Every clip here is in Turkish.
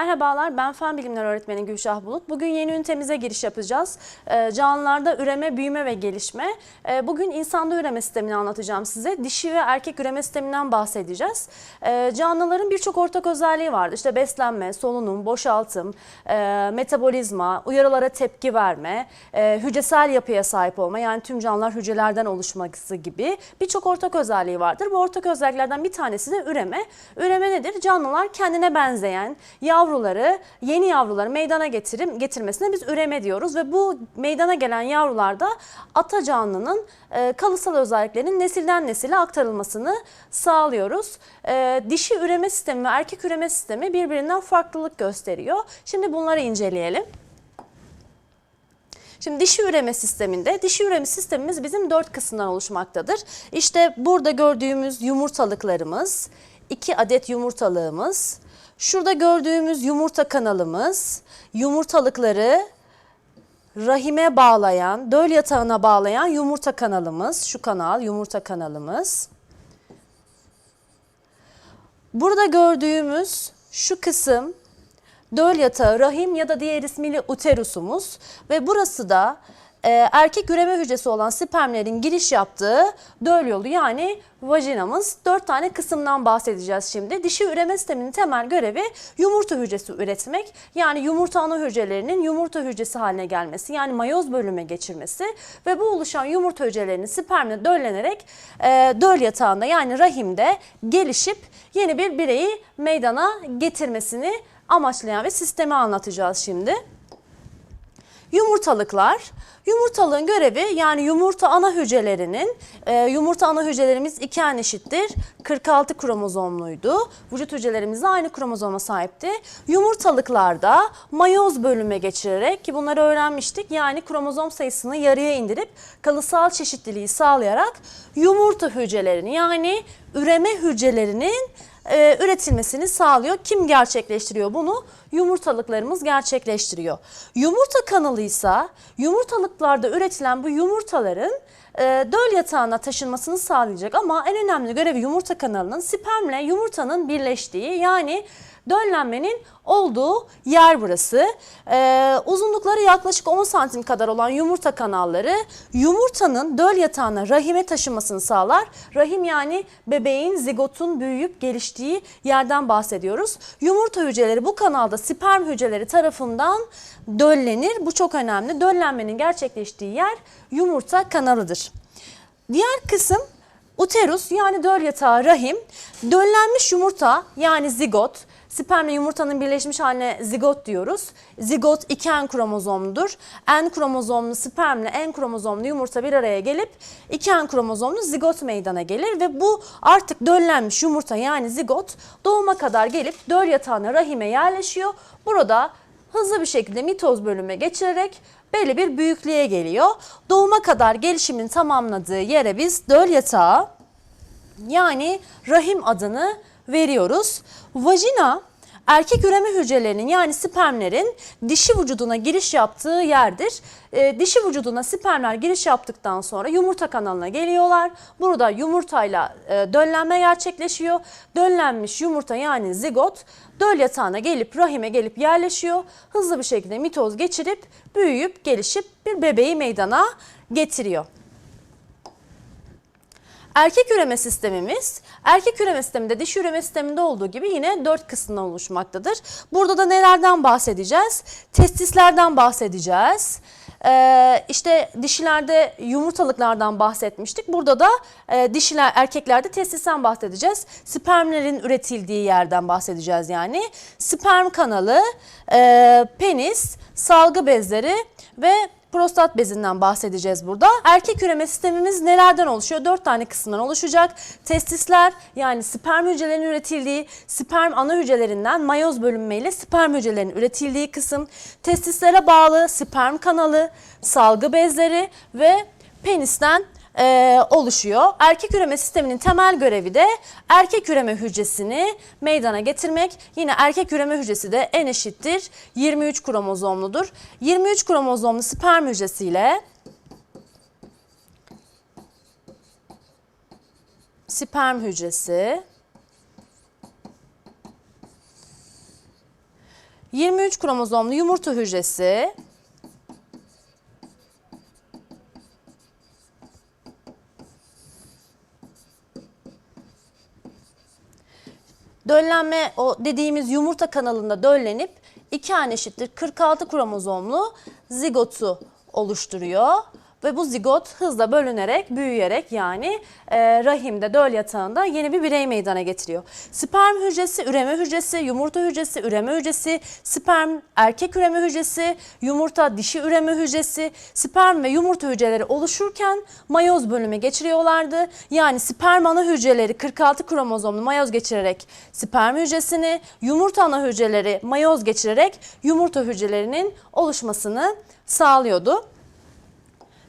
Merhabalar, ben Fen Bilimleri Öğretmeni Gülşah Bulut. Bugün yeni ünitemize giriş yapacağız. Ee, Canlılarda üreme, büyüme ve gelişme. Ee, Bugün insanda üreme sistemini anlatacağım size. Dişi ve erkek üreme sisteminden bahsedeceğiz. Ee, Canlıların birçok ortak özelliği vardır. İşte beslenme, solunum, boşaltım, e, metabolizma, uyarılara tepki verme, e, hücresel yapıya sahip olma. Yani tüm canlılar hücrelerden oluşması gibi birçok ortak özelliği vardır. Bu ortak özelliklerden bir tanesi de üreme. Üreme nedir? Canlılar kendine benzeyen yavruları, yeni yavruları meydana getirim, getirmesine biz üreme diyoruz ve bu meydana gelen yavrularda ata canlının e, kalıtsal özelliklerinin nesilden nesile aktarılmasını sağlıyoruz. E, dişi üreme sistemi ve erkek üreme sistemi birbirinden farklılık gösteriyor. Şimdi bunları inceleyelim. Şimdi dişi üreme sisteminde, dişi üreme sistemimiz bizim dört kısımdan oluşmaktadır. İşte burada gördüğümüz yumurtalıklarımız, iki adet yumurtalığımız, şurada gördüğümüz yumurta kanalımız, yumurtalıkları rahime bağlayan, döl yatağına bağlayan yumurta kanalımız, şu kanal yumurta kanalımız. Burada gördüğümüz şu kısım döl yatağı, rahim ya da diğer ismiyle uterusumuz ve burası da e, erkek üreme hücresi olan spermlerin giriş yaptığı döl yolu yani vajinamız. Dört tane kısımdan bahsedeceğiz şimdi. Dişi üreme sisteminin temel görevi yumurta hücresi üretmek. Yani yumurta ana hücrelerinin yumurta hücresi haline gelmesi yani mayoz bölüme geçirmesi ve bu oluşan yumurta hücrelerinin spermle döllenerek e, döl yatağında yani rahimde gelişip yeni bir bireyi meydana getirmesini amaçlayan ve sistemi anlatacağız şimdi. Yumurtalıklar. Yumurtalığın görevi yani yumurta ana hücrelerinin, e, yumurta ana hücrelerimiz iki en eşittir. 46 kromozomluydu. Vücut hücrelerimiz de aynı kromozoma sahipti. Yumurtalıklarda mayoz bölüme geçirerek ki bunları öğrenmiştik. Yani kromozom sayısını yarıya indirip kalıtsal çeşitliliği sağlayarak yumurta hücrelerini yani üreme hücrelerinin e, üretilmesini sağlıyor. Kim gerçekleştiriyor bunu? Yumurtalıklarımız gerçekleştiriyor. Yumurta kanalı ise yumurtalıklarda üretilen bu yumurtaların e, döl yatağına taşınmasını sağlayacak ama en önemli görevi yumurta kanalının spermle yumurtanın birleştiği yani döllenmenin olduğu yer burası. Ee, uzunlukları yaklaşık 10 santim kadar olan yumurta kanalları yumurtanın döl yatağına rahime taşımasını sağlar. Rahim yani bebeğin zigotun büyüyüp geliştiği yerden bahsediyoruz. Yumurta hücreleri bu kanalda sperm hücreleri tarafından döllenir. Bu çok önemli. Döllenmenin gerçekleştiği yer yumurta kanalıdır. Diğer kısım uterus yani döl yatağı rahim. Döllenmiş yumurta yani zigot Spermle yumurtanın birleşmiş haline zigot diyoruz. Zigot iki en kromozomludur. En kromozomlu spermle en kromozomlu yumurta bir araya gelip iki en kromozomlu zigot meydana gelir ve bu artık döllenmiş yumurta yani zigot doğuma kadar gelip döl yatağına rahime yerleşiyor. Burada hızlı bir şekilde mitoz bölüme geçirerek belli bir büyüklüğe geliyor. Doğuma kadar gelişimin tamamladığı yere biz döl yatağı yani rahim adını veriyoruz. Vajina erkek üreme hücrelerinin yani spermlerin dişi vücuduna giriş yaptığı yerdir. E, dişi vücuduna spermler giriş yaptıktan sonra yumurta kanalına geliyorlar. Burada yumurtayla e, döllenme gerçekleşiyor. Döllenmiş yumurta yani zigot döl yatağına gelip rahime gelip yerleşiyor. Hızlı bir şekilde mitoz geçirip büyüyüp gelişip bir bebeği meydana getiriyor. Erkek üreme sistemimiz, erkek üreme sisteminde dişi üreme sisteminde olduğu gibi yine dört kısımdan oluşmaktadır. Burada da nelerden bahsedeceğiz? Testislerden bahsedeceğiz. Ee, işte dişilerde yumurtalıklardan bahsetmiştik. Burada da e, dişiler, erkeklerde testisten bahsedeceğiz. Spermlerin üretildiği yerden bahsedeceğiz yani. Sperm kanalı, e, penis, salgı bezleri ve prostat bezinden bahsedeceğiz burada. Erkek üreme sistemimiz nelerden oluşuyor? Dört tane kısımdan oluşacak. Testisler yani sperm hücrelerinin üretildiği, sperm ana hücrelerinden mayoz bölünmeyle sperm hücrelerinin üretildiği kısım, testislere bağlı sperm kanalı, salgı bezleri ve penisten e, oluşuyor. Erkek üreme sisteminin temel görevi de erkek üreme hücresini meydana getirmek. Yine erkek üreme hücresi de en eşittir 23 kromozomludur. 23 kromozomlu sperm hücresiyle sperm hücresi 23 kromozomlu yumurta hücresi döllenme o dediğimiz yumurta kanalında döllenip iki an eşittir 46 kromozomlu zigotu oluşturuyor. Ve bu zigot hızla bölünerek, büyüyerek yani e, rahimde, döl yatağında yeni bir birey meydana getiriyor. Sperm hücresi, üreme hücresi, yumurta hücresi, üreme hücresi, sperm erkek üreme hücresi, yumurta dişi üreme hücresi, sperm ve yumurta hücreleri oluşurken mayoz bölümü geçiriyorlardı. Yani sperm ana hücreleri 46 kromozomlu mayoz geçirerek sperm hücresini, yumurta ana hücreleri mayoz geçirerek yumurta hücrelerinin oluşmasını sağlıyordu.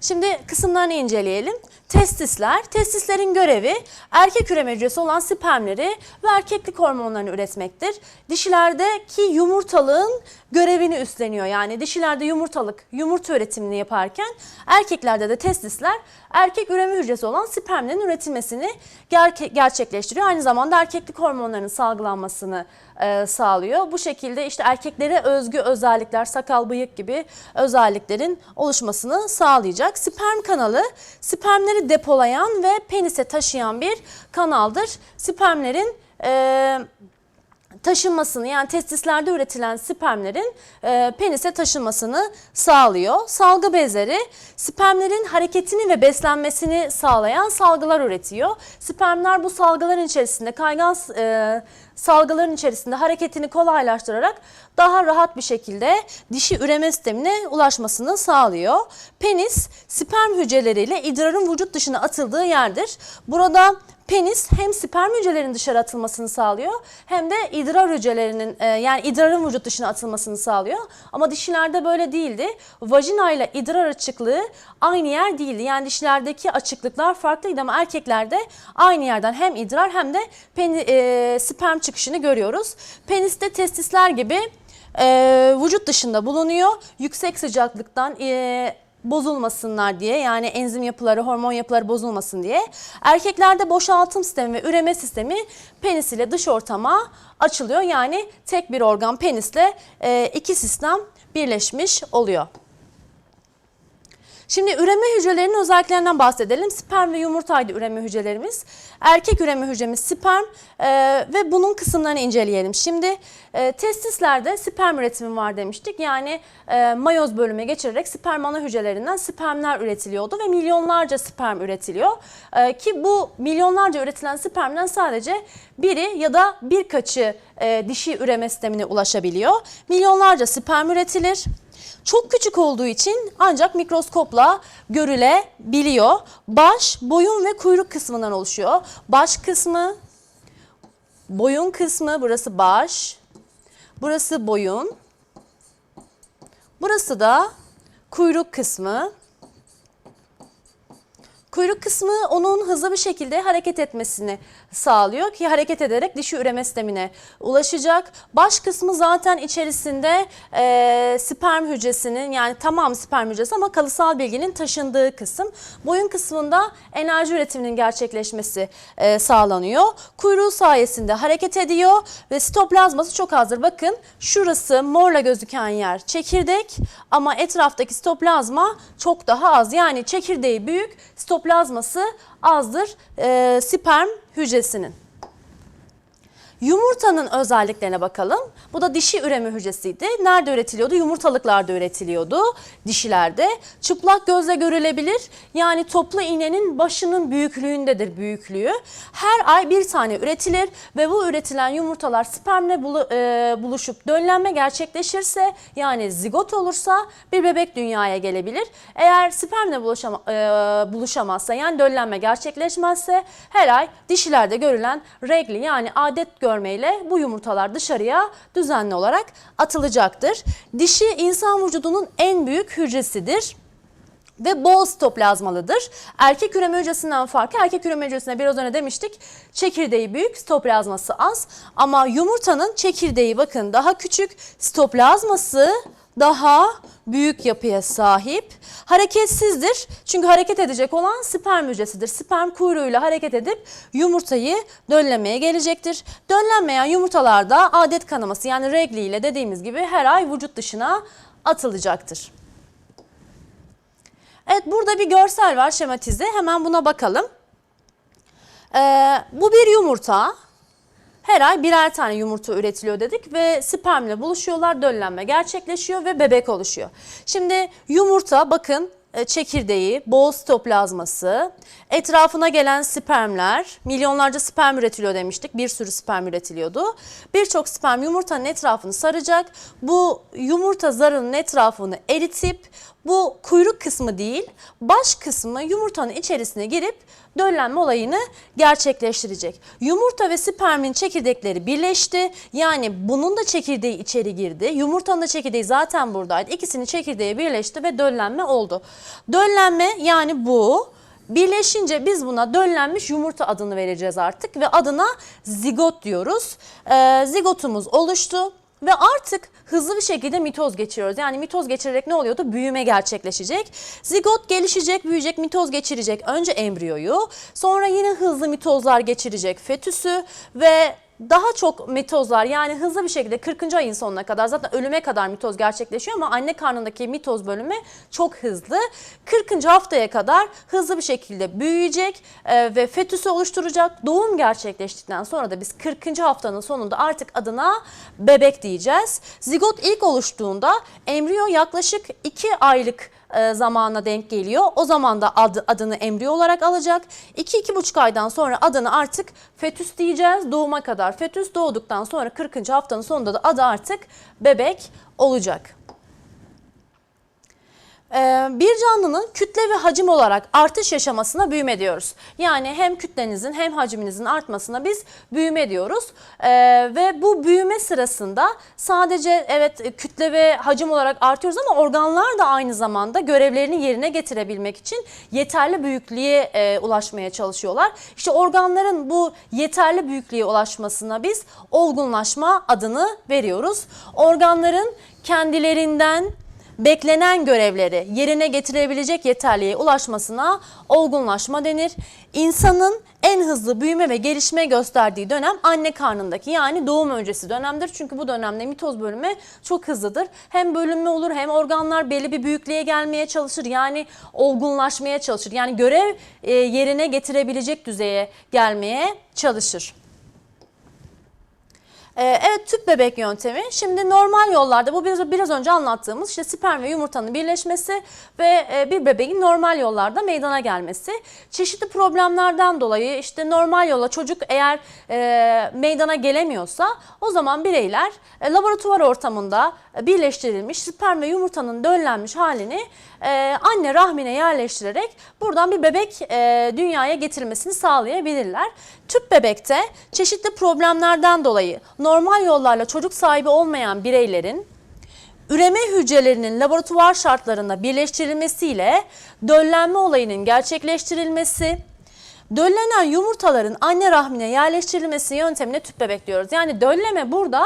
Şimdi kısımlarını inceleyelim. Testisler, testislerin görevi erkek üreme hücresi olan spermleri ve erkeklik hormonlarını üretmektir. Dişilerdeki yumurtalığın görevini üstleniyor. Yani dişilerde yumurtalık, yumurta üretimini yaparken erkeklerde de testisler erkek üreme hücresi olan spermlerin üretilmesini ger- gerçekleştiriyor. Aynı zamanda erkeklik hormonlarının salgılanmasını e, sağlıyor. Bu şekilde işte erkeklere özgü özellikler, sakal bıyık gibi özelliklerin oluşmasını sağlayacak. Sperm kanalı spermleri depolayan ve penise taşıyan bir kanaldır. Spermlerin e, taşınmasını yani testislerde üretilen spermlerin e, penise taşınmasını sağlıyor. Salgı bezleri spermlerin hareketini ve beslenmesini sağlayan salgılar üretiyor. Spermler bu salgıların içerisinde kaygan e, salgıların içerisinde hareketini kolaylaştırarak daha rahat bir şekilde dişi üreme sistemine ulaşmasını sağlıyor. Penis sperm hücreleriyle idrarın vücut dışına atıldığı yerdir. Burada penis hem sperm hücrelerinin dışarı atılmasını sağlıyor hem de idrar hücrelerinin e, yani idrarın vücut dışına atılmasını sağlıyor. Ama dişilerde böyle değildi. Vajina ile idrar açıklığı aynı yer değildi. Yani dişilerdeki açıklıklar farklıydı ama erkeklerde aynı yerden hem idrar hem de peni, e, sperm çıkışını görüyoruz. Peniste testisler gibi e, vücut dışında bulunuyor. Yüksek sıcaklıktan e, bozulmasınlar diye yani enzim yapıları, hormon yapıları bozulmasın diye. Erkeklerde boşaltım sistemi ve üreme sistemi penis ile dış ortama açılıyor. Yani tek bir organ penisle e, iki sistem birleşmiş oluyor. Şimdi üreme hücrelerinin özelliklerinden bahsedelim. Sperm ve yumurtaydı üreme hücrelerimiz. Erkek üreme hücremiz sperm e, ve bunun kısımlarını inceleyelim. Şimdi e, testislerde sperm üretimi var demiştik. Yani e, mayoz bölüme geçirerek sperm ana hücrelerinden spermler üretiliyordu ve milyonlarca sperm üretiliyor. E, ki bu milyonlarca üretilen spermden sadece biri ya da birkaçı e, dişi üreme sistemine ulaşabiliyor. Milyonlarca sperm üretilir. Çok küçük olduğu için ancak mikroskopla görülebiliyor. Baş, boyun ve kuyruk kısmından oluşuyor. Baş kısmı, boyun kısmı, burası baş, burası boyun, burası da kuyruk kısmı. Kuyruk kısmı onun hızlı bir şekilde hareket etmesini sağlıyor ki hareket ederek dişi üreme sistemine ulaşacak. Baş kısmı zaten içerisinde e, sperm hücresinin yani tamam sperm hücresi ama kalısal bilginin taşındığı kısım. Boyun kısmında enerji üretiminin gerçekleşmesi e, sağlanıyor. Kuyruğu sayesinde hareket ediyor ve sitoplazması çok azdır. Bakın şurası morla gözüken yer çekirdek ama etraftaki sitoplazma çok daha az. Yani çekirdeği büyük, sitoplazması azdır e, sperm hücresinin. Yumurtanın özelliklerine bakalım. Bu da dişi üreme hücresiydi. Nerede üretiliyordu? Yumurtalıklarda üretiliyordu. Dişilerde. Çıplak gözle görülebilir. Yani toplu iğnenin başının büyüklüğündedir büyüklüğü. Her ay bir tane üretilir ve bu üretilen yumurtalar spermle e, buluşup döllenme gerçekleşirse yani zigot olursa bir bebek dünyaya gelebilir. Eğer spermle e, buluşamazsa yani döllenme gerçekleşmezse her ay dişilerde görülen regli yani adet görmeyle bu yumurtalar dışarıya düzenli olarak atılacaktır. Dişi insan vücudunun en büyük hücresidir ve bol sitoplazmalıdır. Erkek üreme hücresinden farkı erkek üreme hücresine biraz önce demiştik çekirdeği büyük sitoplazması az ama yumurtanın çekirdeği bakın daha küçük sitoplazması daha büyük yapıya sahip. Hareketsizdir çünkü hareket edecek olan sperm hücresidir. Sperm kuyruğuyla hareket edip yumurtayı döllemeye gelecektir. Döllenmeyen yumurtalarda adet kanaması yani regli ile dediğimiz gibi her ay vücut dışına atılacaktır. Evet burada bir görsel var şematize. Hemen buna bakalım. Ee, bu bir yumurta. Her ay birer tane yumurta üretiliyor dedik ve spermle buluşuyorlar, döllenme gerçekleşiyor ve bebek oluşuyor. Şimdi yumurta bakın e, çekirdeği, bol sitoplazması, etrafına gelen spermler, milyonlarca sperm üretiliyor demiştik. Bir sürü sperm üretiliyordu. Birçok sperm yumurtanın etrafını saracak. Bu yumurta zarının etrafını eritip bu kuyruk kısmı değil, baş kısmı yumurtanın içerisine girip döllenme olayını gerçekleştirecek. Yumurta ve spermin çekirdekleri birleşti. Yani bunun da çekirdeği içeri girdi. Yumurtanın da çekirdeği zaten buradaydı. İkisinin çekirdeği birleşti ve döllenme oldu. Döllenme yani bu. Birleşince biz buna döllenmiş yumurta adını vereceğiz artık ve adına zigot diyoruz. Ee, zigotumuz oluştu. Ve artık hızlı bir şekilde mitoz geçiriyoruz. Yani mitoz geçirerek ne oluyordu? Büyüme gerçekleşecek. Zigot gelişecek, büyüyecek, mitoz geçirecek. Önce embriyoyu, sonra yine hızlı mitozlar geçirecek fetüsü ve daha çok mitozlar yani hızlı bir şekilde 40. ayın sonuna kadar zaten ölüme kadar mitoz gerçekleşiyor ama anne karnındaki mitoz bölümü çok hızlı. 40. haftaya kadar hızlı bir şekilde büyüyecek e, ve fetüsü oluşturacak. Doğum gerçekleştikten sonra da biz 40. haftanın sonunda artık adına bebek diyeceğiz. Zigot ilk oluştuğunda embriyo yaklaşık 2 aylık e, zamana denk geliyor. O zaman da adı, adını embriyo olarak alacak. 2-2,5 aydan sonra adını artık fetüs diyeceğiz. Doğuma kadar fetüs doğduktan sonra 40. haftanın sonunda da adı artık bebek olacak. Ee, Bir canlının kütle ve hacim olarak artış yaşamasına büyüme diyoruz. Yani hem kütlenizin hem hacminizin artmasına biz büyüme diyoruz. Ee, ve bu büyüme sırasında sadece evet kütle ve hacim olarak artıyoruz ama organlar da aynı zamanda görevlerini yerine getirebilmek için yeterli büyüklüğe e, ulaşmaya çalışıyorlar. İşte organların bu yeterli büyüklüğe ulaşmasına biz olgunlaşma adını veriyoruz. Organların kendilerinden beklenen görevleri yerine getirebilecek yeterliğe ulaşmasına olgunlaşma denir. İnsanın en hızlı büyüme ve gelişme gösterdiği dönem anne karnındaki yani doğum öncesi dönemdir. Çünkü bu dönemde mitoz bölünme çok hızlıdır. Hem bölünme olur hem organlar belli bir büyüklüğe gelmeye çalışır. Yani olgunlaşmaya çalışır. Yani görev e, yerine getirebilecek düzeye gelmeye çalışır. Ee, Evet tüp bebek yöntemi. Şimdi normal yollarda bu biraz, biraz önce anlattığımız işte sperm ve yumurtanın birleşmesi ve e, bir bebeğin normal yollarda meydana gelmesi. Çeşitli problemlerden dolayı işte normal yola çocuk eğer e, meydana gelemiyorsa o zaman bireyler e, laboratuvar ortamında birleştirilmiş sperm ve yumurtanın döllenmiş halini e, anne rahmine yerleştirerek buradan bir bebek e, dünyaya getirmesini sağlayabilirler. Tüp bebekte çeşitli problemlerden dolayı normal yollarla çocuk sahibi olmayan bireylerin üreme hücrelerinin laboratuvar şartlarında birleştirilmesiyle döllenme olayının gerçekleştirilmesi, döllenen yumurtaların anne rahmine yerleştirilmesi yöntemine tüp bebek diyoruz. Yani dölleme burada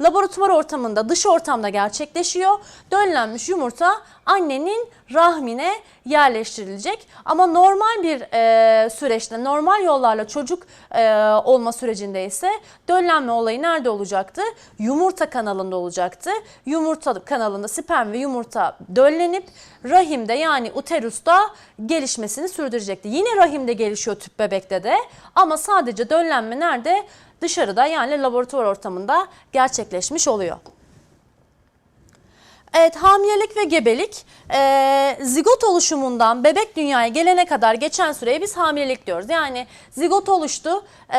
laboratuvar ortamında, dış ortamda gerçekleşiyor. Döllenmiş yumurta annenin rahmine yerleştirilecek. Ama normal bir e, süreçte, normal yollarla çocuk e, olma sürecinde ise döllenme olayı nerede olacaktı? Yumurta kanalında olacaktı. Yumurta kanalında sperm ve yumurta döllenip rahimde yani uterusta gelişmesini sürdürecekti. Yine rahimde gelişiyor tüp bebekte de ama sadece döllenme nerede? Dışarıda yani laboratuvar ortamında gerçekleşmiş oluyor. Evet hamilelik ve gebelik e, zigot oluşumundan bebek dünyaya gelene kadar geçen süreye biz hamilelik diyoruz. Yani zigot oluştu, e,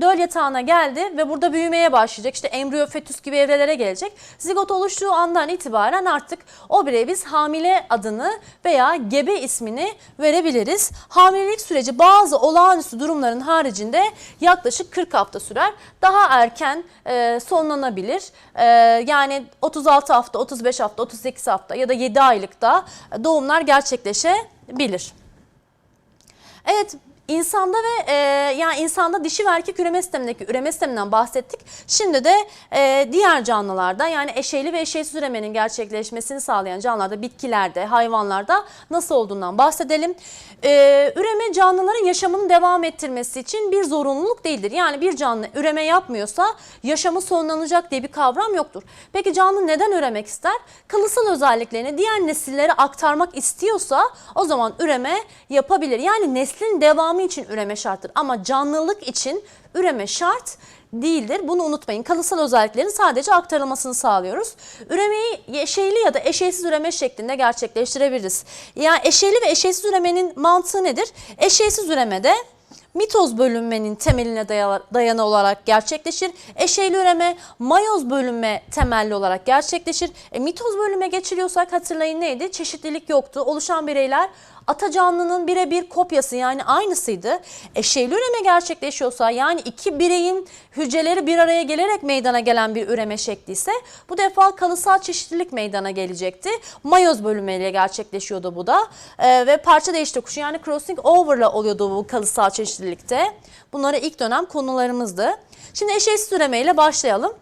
döl yatağına geldi ve burada büyümeye başlayacak. İşte embriyo, fetüs gibi evrelere gelecek. Zigot oluştuğu andan itibaren artık o bireye biz hamile adını veya gebe ismini verebiliriz. Hamilelik süreci bazı olağanüstü durumların haricinde yaklaşık 40 hafta sürer. Daha erken e, sonlanabilir. E, yani 36 hafta, 35 hafta, 38 hafta ya da 7 aylıkta doğumlar gerçekleşebilir. Evet İnsanda ve e, yani insanda dişi ve erkek üreme sistemindeki üreme sisteminden bahsettik. Şimdi de e, diğer canlılarda yani eşeyli ve eşeğsiz üremenin gerçekleşmesini sağlayan canlılarda, bitkilerde, hayvanlarda nasıl olduğundan bahsedelim. E, üreme canlıların yaşamını devam ettirmesi için bir zorunluluk değildir. Yani bir canlı üreme yapmıyorsa yaşamı sonlanacak diye bir kavram yoktur. Peki canlı neden üremek ister? Kalıtsal özelliklerini diğer nesillere aktarmak istiyorsa o zaman üreme yapabilir. Yani neslin devamı için üreme şarttır ama canlılık için üreme şart değildir. Bunu unutmayın. Kalıtsal özelliklerin sadece aktarılmasını sağlıyoruz. Üremeyi eşeyli ya da eşeysiz üreme şeklinde gerçekleştirebiliriz. Yani eşeyli ve eşeysiz üremenin mantığı nedir? Eşeysiz üremede mitoz bölünmenin temeline daya- dayanı olarak gerçekleşir. Eşeyli üreme mayoz bölünme temelli olarak gerçekleşir. E, mitoz bölünme geçiriyorsak hatırlayın neydi? Çeşitlilik yoktu. Oluşan bireyler ata canlının birebir kopyası yani aynısıydı. Eşeyli üreme gerçekleşiyorsa yani iki bireyin hücreleri bir araya gelerek meydana gelen bir üreme şekli ise bu defa kalıtsal çeşitlilik meydana gelecekti. Mayoz bölünmeyle gerçekleşiyordu bu da Ee, ve parça değiş tokuşu yani crossing over'la oluyordu bu kalıtsal çeşitlilikte. Bunları ilk dönem konularımızdı. Şimdi eşeğsiz üremeyle başlayalım.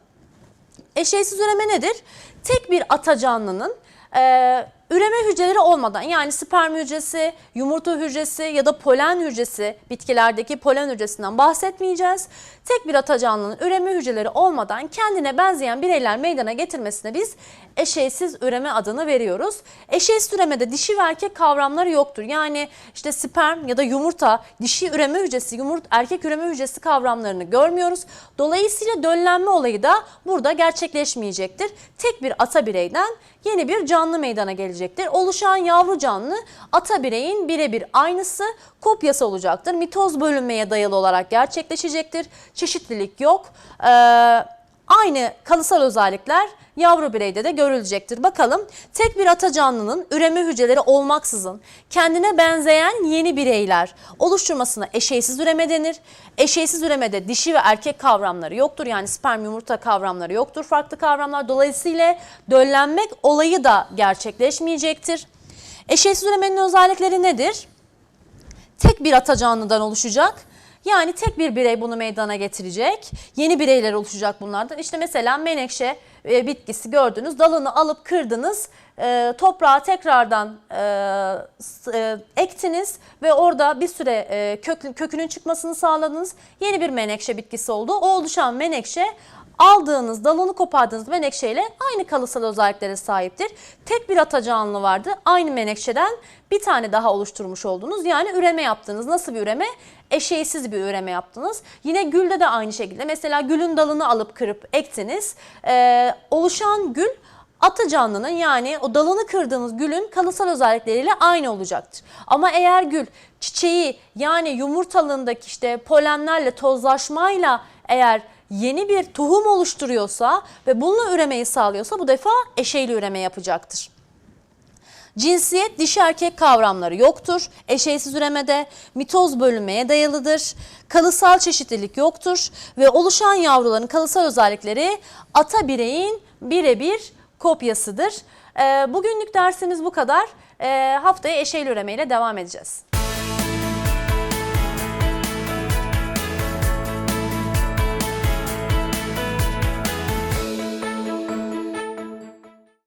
Eşeğsiz üreme nedir? Tek bir ata canlının e, üreme hücreleri olmadan yani sperm hücresi, yumurta hücresi ya da polen hücresi, bitkilerdeki polen hücresinden bahsetmeyeceğiz. Tek bir ata canlının üreme hücreleri olmadan kendine benzeyen bireyler meydana getirmesine biz eşeğsiz üreme adını veriyoruz. Eşeğsiz üremede dişi ve erkek kavramları yoktur. Yani işte sperm ya da yumurta, dişi üreme hücresi, yumurta, erkek üreme hücresi kavramlarını görmüyoruz. Dolayısıyla döllenme olayı da burada gerçekleşmeyecektir. Tek bir ata bireyden yeni bir canlı meydana gelecektir. Oluşan yavru canlı ata bireyin birebir aynısı kopyası olacaktır. Mitoz bölünmeye dayalı olarak gerçekleşecektir. Çeşitlilik yok. Ee, aynı kalıtsal özellikler yavru bireyde de görülecektir. Bakalım tek bir ata canlının üreme hücreleri olmaksızın kendine benzeyen yeni bireyler oluşturmasına eşeysiz üreme denir. Eşeysiz üremede dişi ve erkek kavramları yoktur. Yani sperm yumurta kavramları yoktur. Farklı kavramlar dolayısıyla döllenmek olayı da gerçekleşmeyecektir. Eşeysiz üremenin özellikleri nedir? tek bir ata canlıdan oluşacak. Yani tek bir birey bunu meydana getirecek. Yeni bireyler oluşacak bunlardan. İşte mesela menekşe e, bitkisi gördünüz. Dalını alıp kırdınız. E, toprağa tekrardan e, ektiniz ve orada bir süre kök, kökünün çıkmasını sağladınız. Yeni bir menekşe bitkisi oldu. O oluşan menekşe aldığınız, dalını kopardığınız menekşeyle aynı kalıtsal özelliklere sahiptir. Tek bir ata vardı. Aynı menekşeden bir tane daha oluşturmuş oldunuz. Yani üreme yaptınız. Nasıl bir üreme? Eşeğsiz bir üreme yaptınız. Yine gülde de aynı şekilde. Mesela gülün dalını alıp kırıp ektiniz. Ee, oluşan gül Atı canlının yani o dalını kırdığınız gülün kalıtsal özellikleriyle aynı olacaktır. Ama eğer gül çiçeği yani yumurtalığındaki işte polenlerle tozlaşmayla eğer yeni bir tohum oluşturuyorsa ve bununla üremeyi sağlıyorsa bu defa eşeyli üreme yapacaktır. Cinsiyet dişi erkek kavramları yoktur. Eşeysiz üremede mitoz bölünmeye dayalıdır. Kalıtsal çeşitlilik yoktur ve oluşan yavruların kalıtsal özellikleri ata bireyin birebir kopyasıdır. Ee, Bugünlük dersimiz bu kadar. Ee, Haftaya eşeyli üremeyle devam edeceğiz.